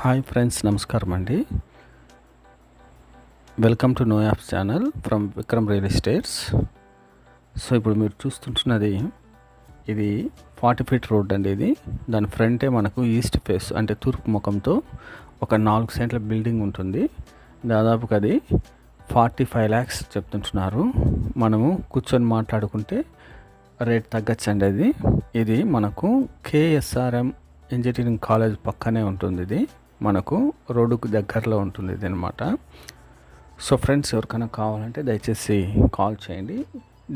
Hi friends నమస్కారం అండి. Welcome to no app channel from Vikram real estates. So ఇప్పుడు మీరు చూస్తుంటున్నది ఇది ఫార్టీ ఫీట్ రోడ్ అండి ఇది. దాని ఫ్రంటే మనకు ఈస్ట్ ఫేస్ అంటే తూర్పు ముఖంతో ఒక నాలుగు సెంట్ల బిల్డింగ్ ఉంటుంది. దాదాపుగా అది ఫార్టీ ఫైవ్ ల్యాక్స్ చెప్తుంటున్నారు. మనము కూర్చొని మాట్లాడుకుంటే రేట్ తగ్గచ్చండి అది. ఇది మనకు కేఎస్ఆర్ఎం ఇంజనీరింగ్ కాలేజ్ పక్కనే ఉంటుంది ఇది మనకు రోడ్డుకు దగ్గరలో ఉంటుంది ఇది అనమాట సో ఫ్రెండ్స్ ఎవరికైనా కావాలంటే దయచేసి కాల్ చేయండి.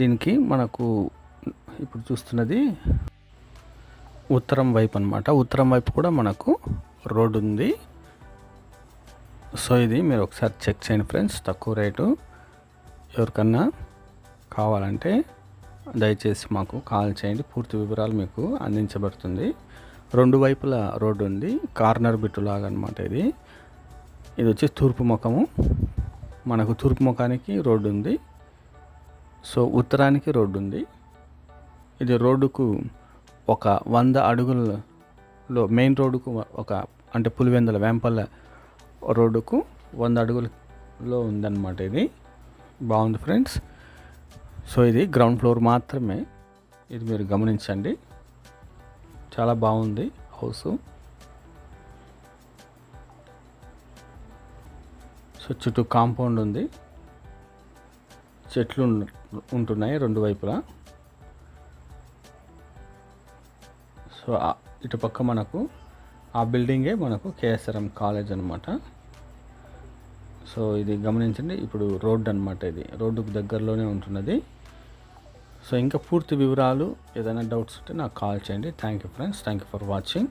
దీనికి మనకు ఇప్పుడు చూస్తున్నది ఉత్తరం వైపు అనమాట ఉత్తరం వైపు కూడా మనకు రోడ్డు ఉంది. సో ఇది మీరు ఒకసారి చెక్ చేయండి ఫ్రెండ్స్ తక్కువ రేటు. ఎవరికన్నా కావాలంటే దయచేసి మాకు కాల్ చేయండి. పూర్తి వివరాలు మీకు అందించబడుతుంది. రెండు వైపుల రోడ్డు ఉంది. కార్నర్ బిట్టు లాగా అనమాట ఇది. ఇది వచ్చి తూర్పు ముఖము. మనకు తూర్పు ముఖానికి రోడ్డు ఉంది. సో ఉత్తరానికి రోడ్డు ఉంది. ఇది రోడ్డుకు ఒక వంద అడుగులలో మెయిన్ రోడ్డుకు ఒక అంటే పులివెందుల వేంపల్ల రోడ్డుకు వంద అడుగులలో ఉందన్నమాట ఇది. బాగుంది ఫ్రెండ్స్. సో ఇది గ్రౌండ్ ఫ్లోర్ మాత్రమే. ఇది మీరు గమనించండి. చాలా బాగుంది హౌస్. సో చుట్టూ కాంపౌండ్ ఉంది. చెట్లు ఉంటున్నాయి రెండు వైపులా. సో ఇటు పక్క మనకు ఆ బిల్డింగే మనకు కేఎస్ఆర్ఎం కాలేజ్ అనమాట సో ఇది గమనించండి ఇప్పుడు రోడ్ అనమాట ఇది. రోడ్డుకు దగ్గరలోనే ఉంటున్నది. సో ఇంకా పూర్తి వివరాలు ఏదైనా డౌట్స్ ఉంటే నాకు కాల్ చేయండి. Thank you friends thank you for watching